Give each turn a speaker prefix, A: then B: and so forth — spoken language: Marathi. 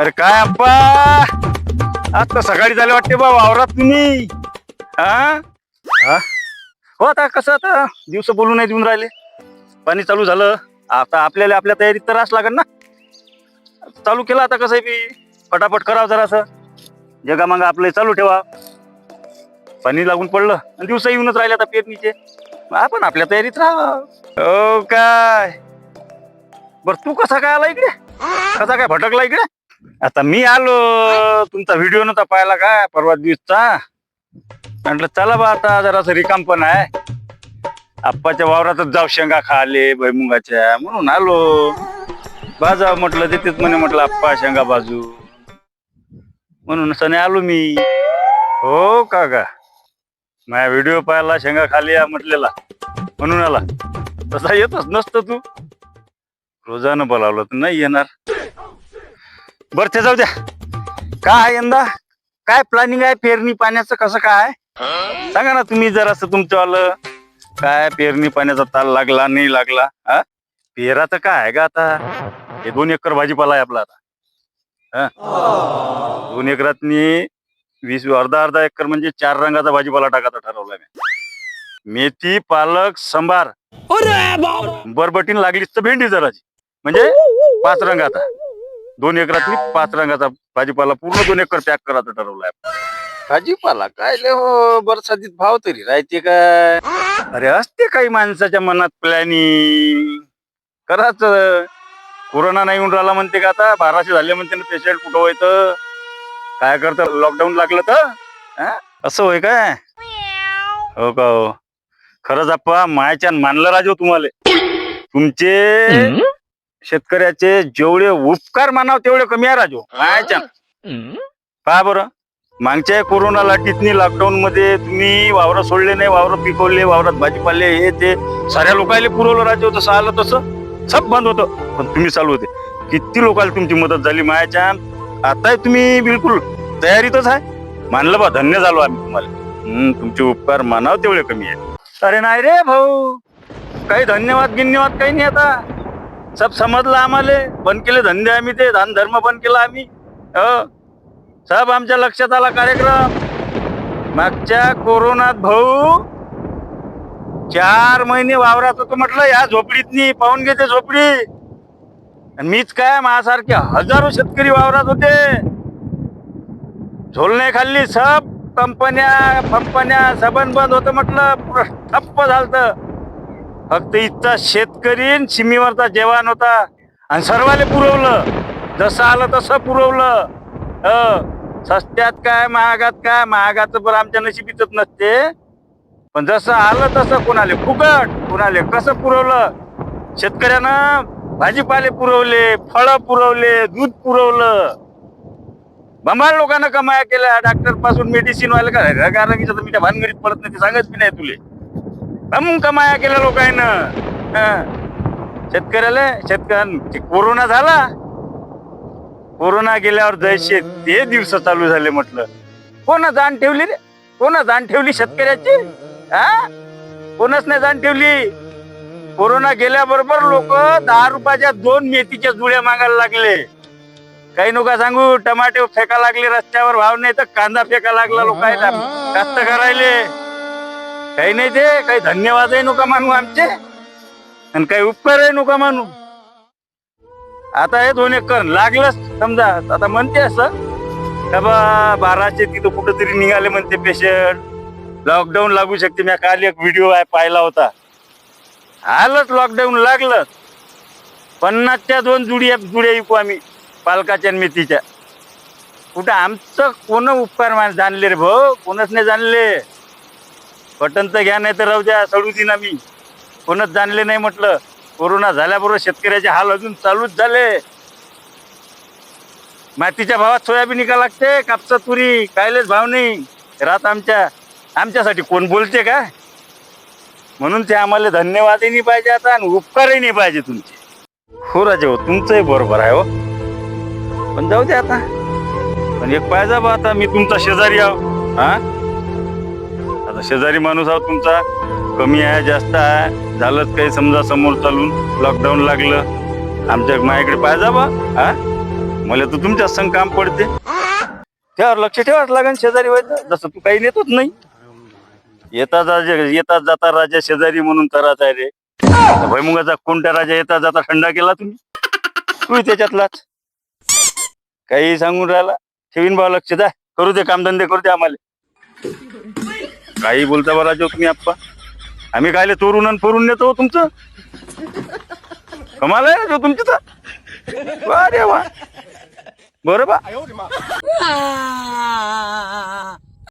A: अरे काय अप्पा आता सकाळी झाले वाटते बा वावरात तुम्ही हा? हा? हो आता कसं आता? दिवस बोलून नाही देऊन राहिले. पाणी चालू झालं. आता आपल्याला आपल्या तयारीत तर रास लागेल ना. चालू केलं आता कसं बी? पटापट करावं जरा असं जगा मग आपलं चालू ठेवा. पाणी लागून पडलं. आणि दिवस येऊनच राहिले आता पेरणीचे. मग आपण आपल्या तयारीत राहा हो काय? बर तू कसा काय आला इकडे? कसा काय भटकला इकडे? आता मी आलो. तुमचा व्हिडिओ नव्हता पाहिला काय परवा दिवसचा. म्हटलं चला बा आता जरासं रिकाम पण आहे. आप्पाच्या वावरातच जाऊ शेंगा खाले भैमुंगाच्या म्हणून आलो. बाजा म्हटलं देतेच म्हणे म्हटलं आप्पा शेंगा बाजू. म्हणून सने आलो मी. हो का का माझ्या व्हिडिओ पाहिला शेंगा खाली या म्हटलेला. म्हणून आला. तसा येतच नसतं तू. रोजानं बोलावलं तर नाही येणार. बर ते जाऊ द्या. काय यंदा? काय प्लॅनिंग आहे पेरणी पाण्याचं? कसं काय सांगा ना तुम्ही जरासं तुमचं आलं काय पेरणी पाण्याचा ताल लागला नाही लागला हा? पेराचं काय आहे का आता? हे दोन एकर भाजीपाला आहे आपला आता. हा? दोन एकरातनी वीस अर्धा अर्धा एकर म्हणजे चार रंगाचा भाजीपाला टाकायचा ठरवलाय मी. मेथी पालक संभार बरबटीन लागलीच तर भेंडी जराची म्हणजे पाच रंगाचा दोन एकरातनी पाच रंगाचा भाजीपाला पूर्ण दोन एकर पॅक करायचं ठरवलाय. भाजीपाला काय लय हो बरसातीत भाव तरी राहते काय अरे असते काही माणसाच्या मनात प्लॅनिंग कराच कोरोना नाही येऊन राहिला म्हणते का आता? बाराशे झाले म्हणते ना पेशंट कुठं व्हायचं? काय करतं? लॉकडाऊन लागलं तर? हा? असं होय काय? हो का हो? खरंच आप्पा मायाच्या मानलं राजो तुम्हाला. तुमचे शेतकऱ्याचे जेवढे उपकार मानाव तेवढे कमी आहे राजो. मायाच्या पहा बरं. मागच्या कोरोना लाटीतनी लॉकडाऊन मध्ये तुम्ही वावर सोडले नाही वावर पिकवले वावरात भाजीपाले हे ते साऱ्या लोकांना पुरवलं राजो जसं आलं तसं. सब बंद होतं. पण तुम्ही चालू होते. किती लोकांना तुमची मदत झाली मायाच्या? आता तुम्ही बिलकुल तयारीतच आहे. मानलं बा धन्य झालो आम्ही तुम्हाला. तुमचे उपकार मानाव तेवढे कमी आहे. अरे नाही रे भाऊ. काही धन्यवाद गिन्यवाद काही नाही आता. सब समजलं आम्हाला? बंद केले धंदे आम्ही ते दान धर्म बंद केला आम्ही. हो? सब आमच्या लक्षात आला कार्यक्रम. मागच्या कोरोनात भाऊ चार महिने वावरात होतो म्हटलं या झोपडीतनी पाहून घेते झोपडी. मीच काय माझ्यासारखे हजारो शेतकरी वावरात होते. झोलणे खाल्ली सब कंपन्या फंपन्या सबन बंद होतं म्हटलं पुरं ठप्प झालतं. फक्त इथचा शेतकरी सीमेवरचा शिमीवरचा जवान होता. आणि सर्वाले पुरवलं. जसं आलं तसं पुरवलं. ह. सस्त्यात काय महागात काय? महागाचं पण आमच्या नशिबीतच नसते. पण जसं आलं तसं कोणाले फुकट? कोणाले कसं पुरवलं? शेतकऱ्यानं भाजीपाले पुरवले फळं पुरवले दूध पुरवलं. बंबाळ लोकांना कमाया केल्या. डॉक्टरपासून मेडिसिन व्हायला का? कारण मी त्या भानगडीत पडत नाही ते सांगत बी नाही तुले. दम कमाया केल्या लोकांना. शेतकऱ्याला शेतकऱ्यां कोरोना झाला. कोरोना गेल्यावर जैसे ते दिवस चालू झाले म्हटलं. कोण जाण ठेवली रे? कोण जाण ठेवली शेतकऱ्याची? हा? कोणच नाही जाण ठेवली? कोरोना गेल्याबरोबर लोक दहा रुपयाच्या दोन मेथीच्या जुळ्या मागायला लागले. काही नका सांगू टमाटे फेका लागले रस्त्यावर भाव नाही तर कांदा फेका लागला लोकांना. जास्त करायले काही नाही ते काही धन्यवादही नका मानू आमचे. आणि काही उपकारही नका मानू. आता हे दोन एकर लागलंच समजा. आता म्हणते असं का बा बाराशे तिथं कुठंतरी निघाले म्हणते पेशंट लॉकडाऊन लागू शकते. मी काल एक व्हिडिओ आहे पाहिला होता. आलंच लॉकडाऊन लागलं पन्नासच्या दोन जुड्या जुड्या विकू आम्ही पालकाच्या मेथीच्या. कुठं आमचं कोण उपकार मान जाणले रे भाऊ? कोणच नाही जाणले. बटन तर घ्या नाही तर राहू द्या सडू दिन आम्ही कोणच जाणले नाही म्हटलं. कोरोना झाल्याबरोबर शेतकऱ्याचे हाल अजून चालूच झाले. मातीच्या भावात सोयाबीन निघा लागते कापसा तुरी कायलेच भाव नाही. रात आमच्या आमच्यासाठी कोण बोलते का? म्हणून ते आम्हाला धन्यवादही नाही पाहिजे आता आणि उपकारही नाही पाहिजे तुमचे. हो राजे हो तुमचंही बरोबर आहे हो. पण जाऊ दे आता. पण एक पाहिजे बा आता मी तुमचा शेजारी आहो. हा? शेजारी माणूस आहोत तुमचा कमी आहे जास्त आहे. झालंच काही समजा समोर चालून लॉकडाऊन लागलं. आमच्या माझ्याकडे पाहिजे बा. हा? मला तर तुमच्या संग काम पडते. त्यावर लक्ष ठेवाच लागेल शेजारी व्हायचं. जसं तू काही नेतोच नाही. येता राजा येतात जाता राजा शेजारी म्हणून तराच आहे रे. भैमुगाचा कोणत्या राजा येता जाता थंडा केला तुम्ही? तू त्याच्यातलाच. काही सांगून राहिला? ठेवीन भाऊ लक्ष द्या. करू दे कामधंदे करू दे आम्हाला. काही बोलता बा राजा तुम्ही आप्पा. आम्ही कायले चोरून आणि फोरून नेतो हो तुमचं. कमाल आहे राजा तुमची तर. वा रे वा बरं बा.